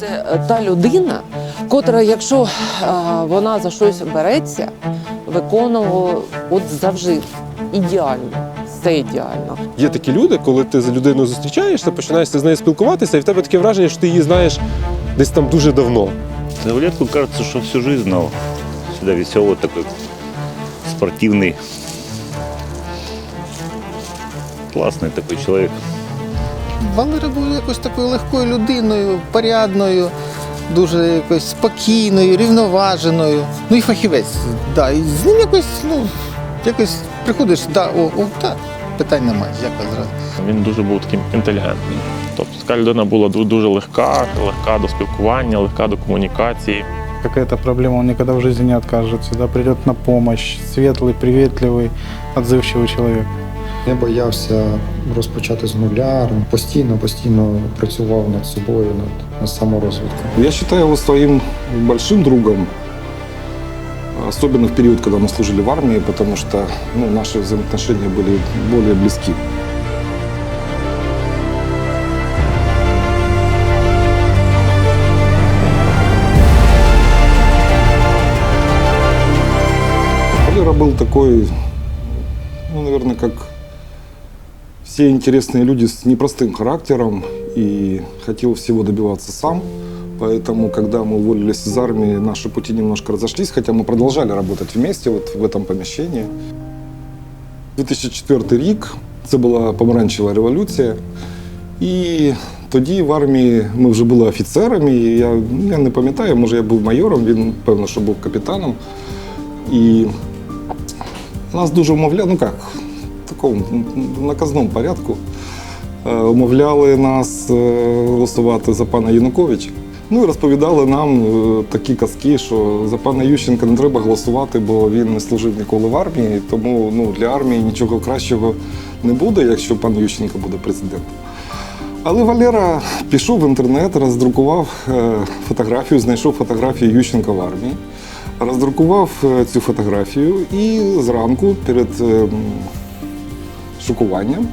Це е, та людина, котра, якщо е, вона за щось береться, виконувала от завжди ідеально, все ідеально. Є такі люди, коли ти з людиною зустрічаєшся, починаєшся з нею спілкуватися, і в тебе таке враження, що ти її знаєш десь там дуже давно. Валетку кажется, что всю жизнь знал. Всегда веселый такой, спортивный. Классный такой человек. Валера був якось такою легкою людиною, порядною, дуже якось спокійною, рівноваженою. Ну і фахівець. Да. І з ним якось, ну, якось приходиш, да, о, о, так, питань немає, якось зразу. Він дуже був таким інтелігентним. Тобто така людина була ду- дуже легка, легка до спілкування, легка до комунікації. Какая-то проблема, он никогда в жизни не откажет, всегда придет на помощь. Светлый, приветливый, отзывчивый человек. Не боявся розпочати з нуля, постійно, постійно працював над собою, над, над саморозвитком. Я считаю его своим большим другом, особенно в период, когда мы служили в армии, потому что ну, наши взаимоотношения были более близки. Валера был такой, ну, наверное, как все интересные люди с непростым характером и хотел всего добиваться сам. Поэтому, когда мы уволились из армии, наши пути немножко разошлись, хотя мы продолжали работать вместе вот в этом помещении. 2004 рік, це була помаранчева революція. І тоді в армії ми вже були офіцерами. І я, я не пам'ятаю, може я був майором, він певно, що був капітаном. І нас дуже умовляли, ну як, в Такому наказному порядку. е, Умовляли нас е, голосувати за пана Януковича. Ну і розповідали нам е, такі казки, що за пана Ющенка не треба голосувати, бо він не служив ніколи в армії. Тому ну, для армії нічого кращого не буде, якщо пан Ющенко буде президентом. Але Валера пішов в інтернет, роздрукував фотографію, знайшов фотографію Ющенка в армії, роздрукував цю фотографію і зранку перед е, м, шокуванням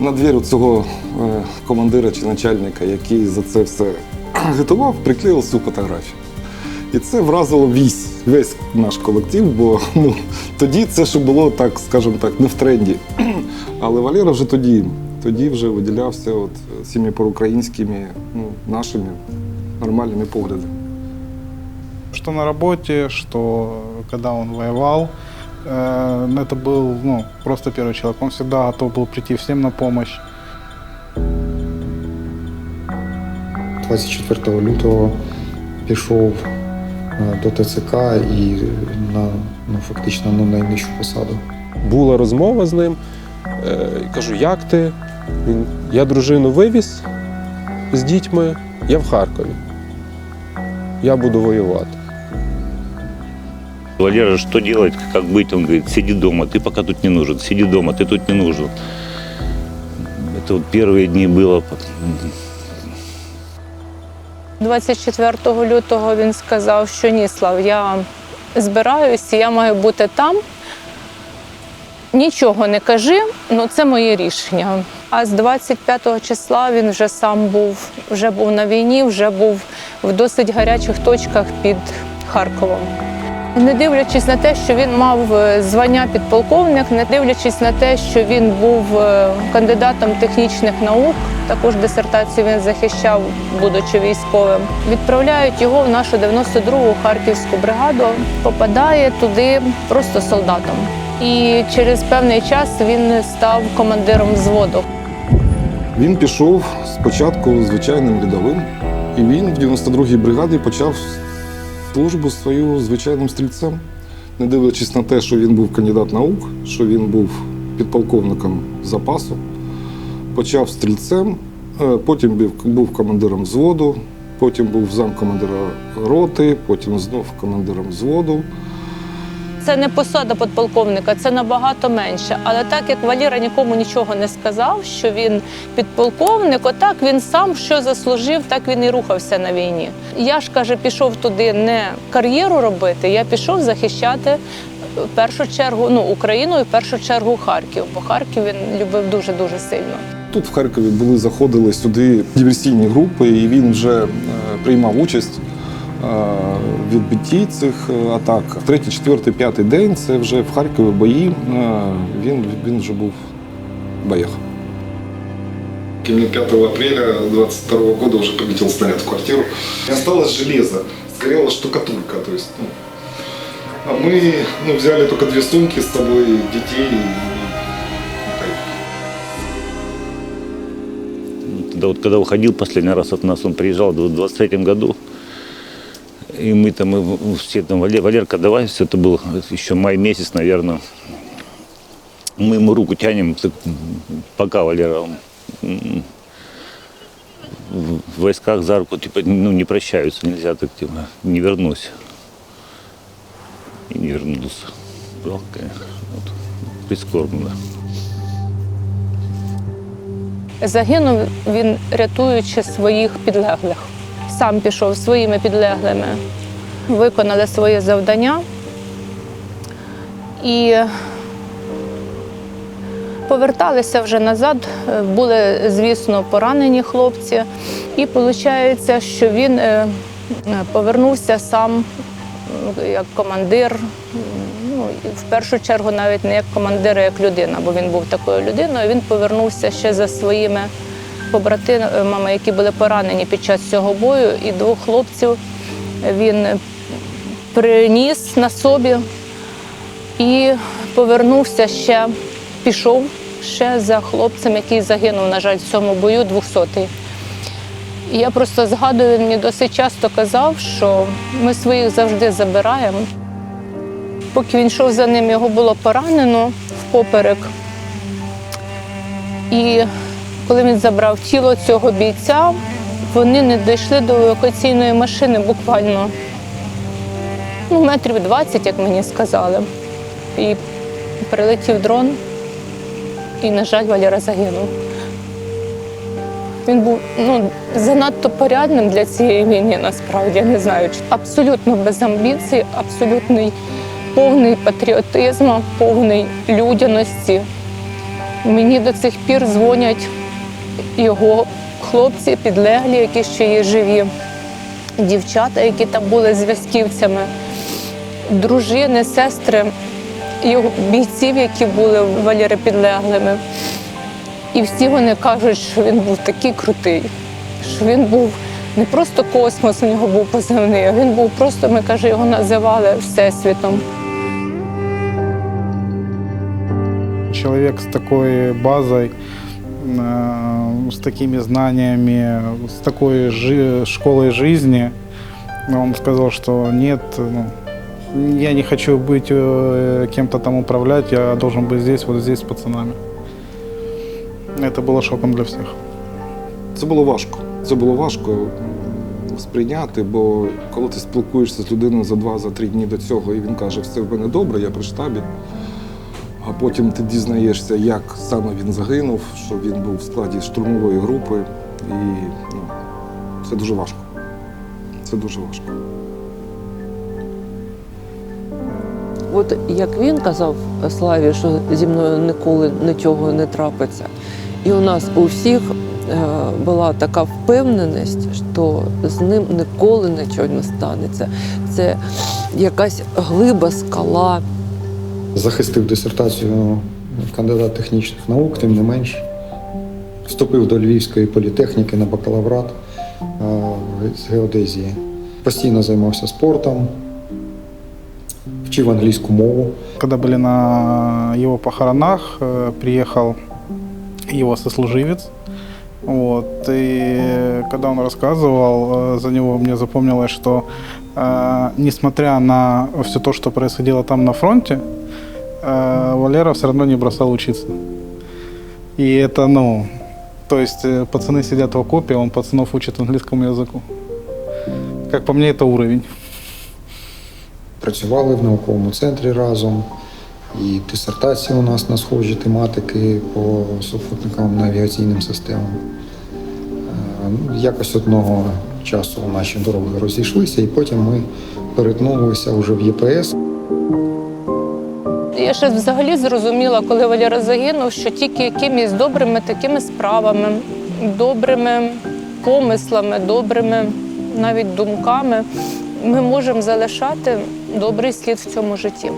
на двір цього е, командира чи начальника, який за це все готував, приклеїв цю фотографію. І це вразило весь, весь наш колектив, бо ну, тоді це ще було так, скажімо так, не в тренді. Але Валера вже тоді, тоді вже виділявся от цими проукраїнськими, ну, нашими нормальними поглядами. Что на работе, что когда он воевал, это был ну, просто первый человек. Он всегда готов был прийти всем на помощь. 24 лютого пішов е, до ТЦК і на ну, фактично на найнижчу посаду. Була розмова з ним. Е, і кажу, як ти? Він, я дружину вивіз з дітьми, я в Харкові. Я буду воювати. Валера, что делать, как быть? Он говорит, сиди дома, ты пока тут не нужен, сиди дома, ты тут не нужен. Это вот первые дни было. 24 лютого він сказав, що ні, Слав, я збираюся, я маю бути там. Нічого не кажи, ну це моє рішення. А з 25 числа він вже сам був, вже був на війні, вже був в досить гарячих точках під Харковом. Не дивлячись на те, що він мав е, звання підполковник, не дивлячись на те, що він був е, кандидатом технічних наук, також дисертацію він захищав, будучи військовим. Відправляють його в нашу 92-гу харківську бригаду, попадає туди просто солдатом. І через певний час він став командиром взводу. Він пішов спочатку звичайним рядовим, і він в 92-й бригаді почав службу свою звичайним стрільцем. Не дивлячись на те, що він був кандидат наук, що він був підполковником запасу, почав стрільцем, е, потім був, командиром взводу, потім був замкомандира роти, потім знов командиром взводу. Це не посада підполковника, це набагато менше. Але так як Валіра нікому нічого не сказав, що він підполковник, отак він сам що заслужив, так він і рухався на війні. Я ж каже, пішов туди не кар'єру робити, я пішов захищати в першу чергу ну, Україну і в першу чергу Харків, бо Харків він любив дуже дуже сильно. Тут в Харкові були, заходили сюди диверсійні групи, і він вже е, приймав участь відбитті цих е, атак. Третій, четвертий, п'ятий день це вже в Харкові бої. е, Він, він вже був в боях. И мне 5 апреля 22 года уже прилетел снаряд в квартиру. И осталось железо, сгорела штукатурка. То есть, ну, а мы ну, взяли только две сумки с собой, детей и, и поехали. Ну, Тогда вот когда уходил последний раз от нас, он приезжал в 23 году. И мы там мы все там, Валер, Валерка, давай, все это был еще май месяц, наверное. Мы ему руку тянем, так, пока Валера м, в войсках за руку, типа, ну, не прощаются, нельзя так, типа, не вернусь. И не вернулся. Жалко, конечно. Вот. Прискорбно. Загинув він, рятуючи своїх підлеглих. Сам пішов своїми підлеглими, виконали своє завдання і поверталися вже назад. Були, звісно, поранені хлопці. І виходить, що він е, повернувся сам як командир. Ну, в першу чергу навіть не як командир, а як людина, бо він був такою людиною. Він повернувся ще за своїми побратимами, які були поранені під час цього бою, і двох хлопців він приніс на собі і повернувся ще, пішов ще за хлопцем, який загинув, на жаль, в цьому бою 200-й. І я просто згадую, він мені досить часто казав, що ми своїх завжди забираємо. Поки він йшов за ним, його було поранено впоперек. І коли він забрав тіло цього бійця, вони не дійшли до евакуаційної машини буквально ну, метрів 20, як мені сказали. І прилетів дрон, і, на жаль, Валера загинув. Він був ну, занадто порядним для цієї війни, насправді, я не знаю. Абсолютно без амбіцій, абсолютний повний патріотизму, повний людяності. Мені до цих пір дзвонять його хлопці, підлеглі, які ще є живі, дівчата, які там були зв'язківцями, дружини, сестри його бійців, які були Валєри підлеглими. І всі вони кажуть, що він був такий крутий, що він був не просто космос, у нього був позивний, а він був просто, ми каже, його називали Всесвітом. Человек с такой базой, э, с такими знаниями, с такой жи- школой жизни, он сказал, что нет, ну, я не хочу быть э, кем-то там управлять, я должен быть здесь, вот здесь с пацанами. Это было шоком для всех. Це було важко. Це було важко м, сприйняти, бо коли ти спілкуєшся з людиною за два, за три дні до цього, і він каже, все в мене добре, я при штабі. Потім ти дізнаєшся, як саме він загинув, що він був в складі штурмової групи. І ну, це дуже важко. Це дуже важко. От як він казав Славі, що зі мною ніколи нічого не трапиться. І у нас у всіх е, була така впевненість, що з ним ніколи нічого не станеться. Це якась глиба, скала Захистив дисертацію кандидат технічних наук, тим не менш. Вступив до Львівської політехніки на бакалаврат е, з геодезії. Постійно займався спортом, вчив англійську мову. Когда были на его похоронах, э, приехал его сослуживец. Вот, и когда он рассказывал, э, за него мне запомнилось, что э, несмотря на все то, что происходило там на фронте, э, Валера все равно не бросал учиться. И это, ну, то есть э, пацаны сидят в окопе, он пацанов учит английскому языку. Как по мне, это уровень. Працювали в науковому центрі разом. І дисертація у нас на схожі тематики по супутниковим навігаційним системам. Е, ну, Якось одного часу наші дороги розійшлися, і потім ми перетнулися вже в ЄПС. Я ще взагалі зрозуміла, коли Валера загинув, що тільки якимись добрими такими справами, добрими помислами, добрими навіть думками ми можемо залишати добрий слід в цьому житті.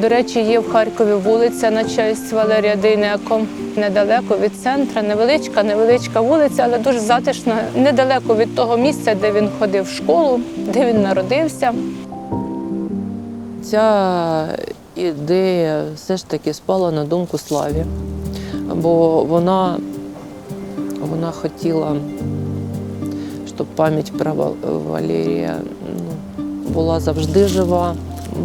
До речі, є в Харкові вулиця на честь Валерія Дейнеко. Недалеко від центра, невеличка, невеличка вулиця, але дуже затишна, недалеко від того місця, де він ходив в школу, де він народився. Ця ідея все ж таки спала на думку Славі, бо вона, вона хотіла, щоб пам'ять про Валерія ну, була завжди жива.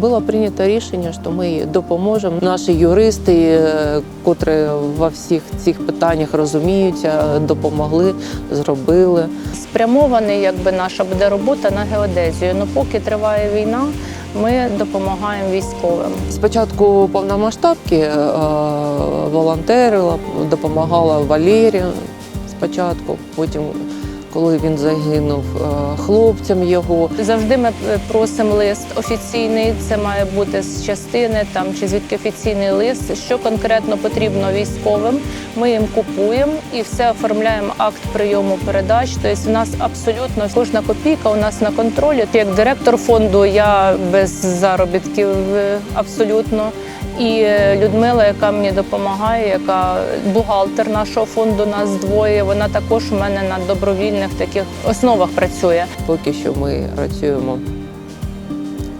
Було прийнято рішення, що ми їй допоможемо. Наші юристи, е, котрі во всіх цих питаннях розуміються, допомогли, зробили. Спрямований, якби наша буде робота на геодезію. Ну поки триває війна, ми допомагаємо військовим. Спочатку повномасштабки е, волонтерила, допомагала Валерію спочатку, потім, коли він загинув, е, хлопцям його. Завжди ми просимо лист офіційний. Це має бути з частини там чи звідки офіційний лист, що конкретно потрібно військовим. Ми їм купуємо і все оформляємо акт прийому передач. Тобто у нас абсолютно кожна копійка у нас на контролі. Як директор фонду я без заробітків е, абсолютно. І е, Людмила, яка мені допомагає, яка бухгалтер нашого фонду, нас двоє. Вона також у мене на добровільних таких основах працює. Поки що ми працюємо,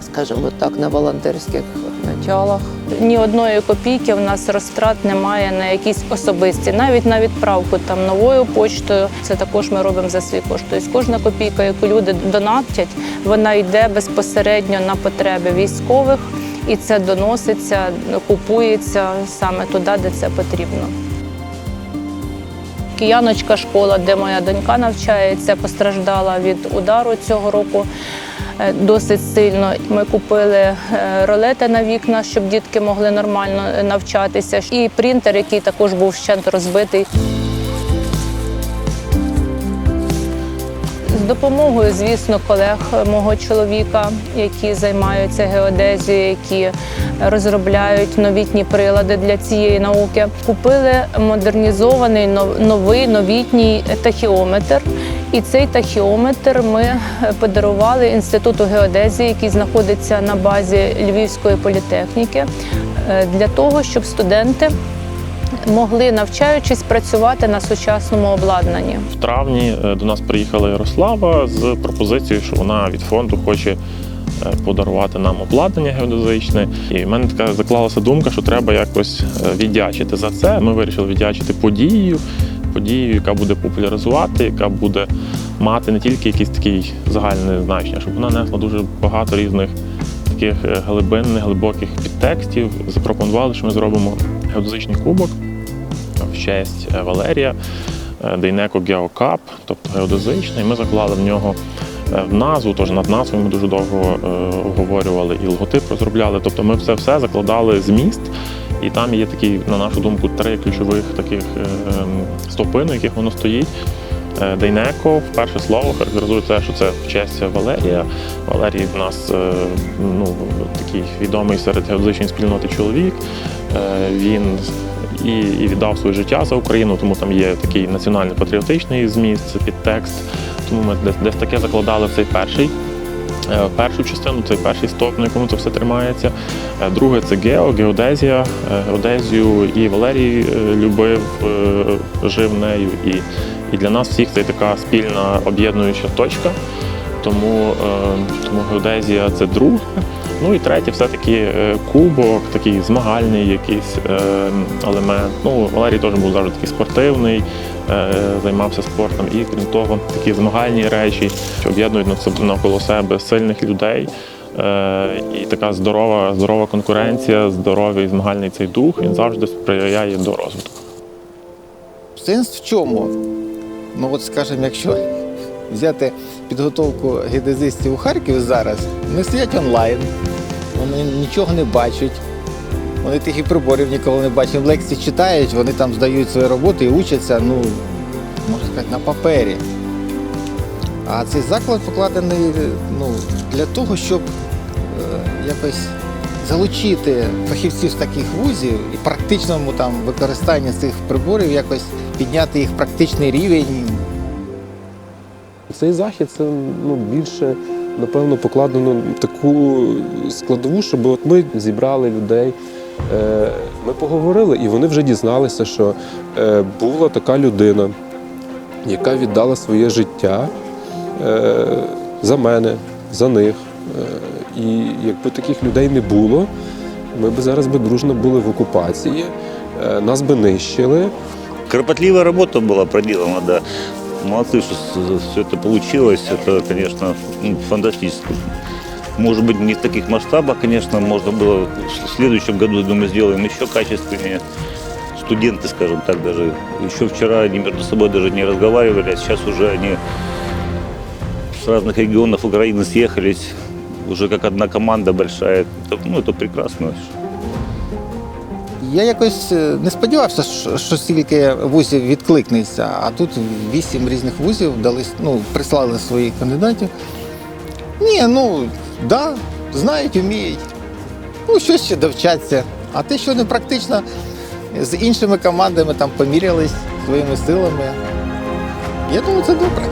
скажімо так, на волонтерських началах. Ні одної копійки в нас розтрат немає на якісь особисті, навіть на відправку там новою почтою. Це також ми робимо за свій кошт. Тобто кожна копійка, яку люди донатять, вона йде безпосередньо на потреби військових, і це доноситься, купується саме туди, де це потрібно. Кияночка школа, де моя донька навчається, постраждала від удару цього року е, досить сильно. Ми купили е, ролети на вікна, щоб дітки могли нормально е, навчатися, і принтер, який також був вщент розбитий. З допомогою, звісно, колег мого чоловіка, які займаються геодезією, які розробляють новітні прилади для цієї науки, купили модернізований нов- новий новітній тахіометр. І цей тахіометр ми подарували інституту геодезії, який знаходиться на базі Львівської політехніки, е, для того, щоб студенти могли навчаючись працювати на сучасному обладнанні. В травні е, до нас приїхала Ярослава з пропозицією, що вона від фонду хоче е, подарувати нам обладнання геодезичне. І в мене така заклалася думка, що треба якось е, віддячити за це. Ми вирішили віддячити подією, подією, яка буде популяризувати, яка буде мати не тільки якийсь такий загальне значення, щоб вона несла дуже багато різних таких глибинних, глибоких підтекстів. Запропонували, що ми зробимо геодезичний кубок в честь е, Валерія. е, Дейнеко Геокап, тобто геодезичний. Ми заклали в нього е, в назву, тож над назвою ми дуже довго обговорювали і логотип розробляли. Тобто ми все все закладали зміст, і там є такі, на нашу думку, три ключових таких ем, стовпи, на яких воно стоїть. Дейнеко, перше слово, характеризує те, що це в честь Валерія. Валерій в нас ну, такий відомий серед геодезичної спільноти чоловік. Він і, і віддав своє життя за Україну, тому там є такий національно-патріотичний зміст, підтекст. Тому ми десь, десь таке закладали в цей перший. е, Першу частину, цей перший стоп, на якому це все тримається. Е, Друге це гео, геодезія. Е, Геодезію і Валерій любив, жив нею. І, і для нас всіх це така спільна об'єднуюча точка. Тому, тому геодезія це друге. Ну і третє, все-таки е, кубок, такий змагальний якийсь е, елемент. Ну, Валерій теж був завжди такий спортивний, е, займався спортом. І крім того, такі змагальні речі, що об'єднують навколо себе сильних людей. І така здорова, здорова конкуренція, здоровий змагальний цей дух, він завжди сприяє до розвитку. Сенс в чому? Ну от скажімо, якщо взяти підготовку геодезистів у Харкові зараз, вони сидять онлайн, вони нічого не бачать. Вони тих і приборів ніколи не бачать. Лекції читають, вони там здають свої роботи і учаться, ну, можна сказати, на папері. А цей заклад покладений ну, для того, щоб е, якось залучити фахівців з таких вузів і практичному там використанні цих приборів якось підняти їх практичний рівень. Цей захід це ну, більше, напевно, покладено таку складову, щоб от ми зібрали людей. е, Ми поговорили, і вони вже дізналися, що е, була така людина, яка віддала своє життя е, за мене, за них. І якби таких людей не було, ми б зараз би дружно були в окупації, нас би нищили. Кропотливая работа была проделана, да. Молодцы, что все это получилось. Это, конечно, ну, фантастически. Может быть, не в таких масштабах, конечно, можно было в следующем году, думаю, сделаем еще качественнее. Студенты, скажем так, даже. Еще вчера они между собой даже не разговаривали, а сейчас уже они с разных регионов Украины съехались. Уже как одна команда большая. Это, ну, это прекрасно. Я якось е, не сподівався, що, стільки вузів відкликнеться, а тут вісім різних вузів дали, ну, прислали своїх кандидатів. Ні, ну, да, знають, вміють. Ну, щось ще довчаться. А те, що не практично, з іншими командами там помірялись своїми силами. Я думаю, це добре.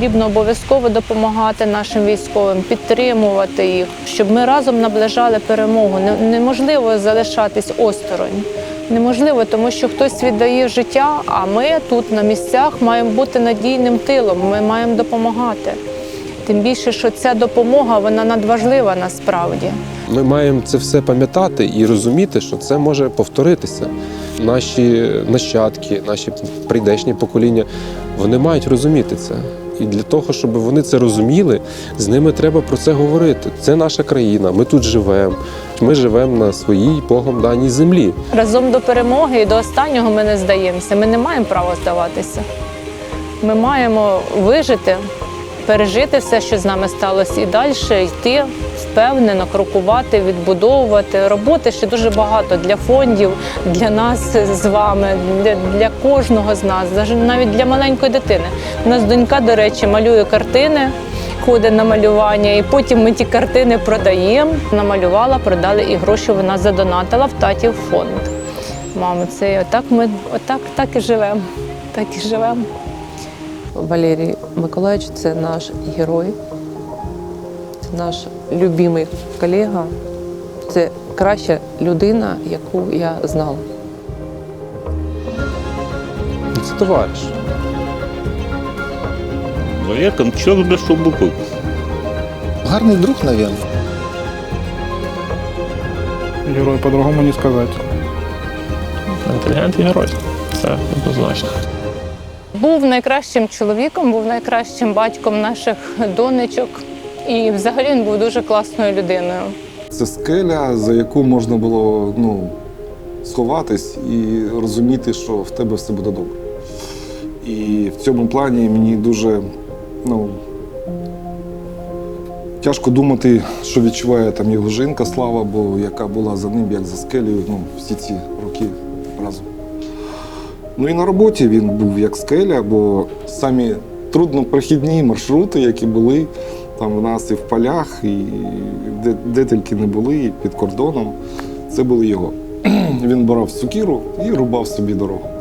Потрібно обов'язково допомагати нашим військовим, підтримувати їх, щоб ми разом наближали перемогу. Неможливо залишатись осторонь. Неможливо, тому що хтось віддає життя, а ми тут на місцях маємо бути надійним тилом. Ми маємо допомагати. Тим більше, що ця допомога вона надважлива насправді. Ми маємо це все пам'ятати і розуміти, що це може повторитися. Наші нащадки, наші прийдешні покоління, вони мають розуміти це. І для того, щоб вони це розуміли, з ними треба про це говорити. Це наша країна, ми тут живемо. Ми живемо на своїй Богом даній землі. Разом до перемоги і до останнього ми не здаємося. Ми не маємо права здаватися. Ми маємо вижити, пережити все, що з нами сталося, і далі йти впевнено, крокувати, відбудовувати. Роботи ще дуже багато для фондів, для нас з вами, для, для кожного з нас, навіть для маленької дитини. У нас донька, до речі, малює картини. Ходить на малювання, і потім ми ті картини продаємо. Намалювала, продали і гроші вона задонатила в татів фонд. Мамо, це отак ми отак так і живемо. Так і живемо. Валерій Миколаївич це наш герой, це наш любимий колега, це краща людина, яку я знала. Це товариш. Ну человек с большой буквы. Гарний друг, мабуть. Герой по-другому не сказать. Інтелігент і герой. Це однозначно. Був найкращим чоловіком, був найкращим батьком наших донечок. І взагалі він був дуже класною людиною. Це скеля, за яку можна було ну, сховатись і розуміти, що в тебе все буде добре. І в цьому плані мені дуже ну, тяжко думати, що відчуває там його жінка Слава, бо яка була за ним, як за скелею, ну, всі ці роки. Ну і на роботі він був як скеля, бо самі труднопрохідні маршрути, які були там в нас і в полях, і де, де тільки не були, і під кордоном, це були його. Він брав сукіру і рубав собі дорогу.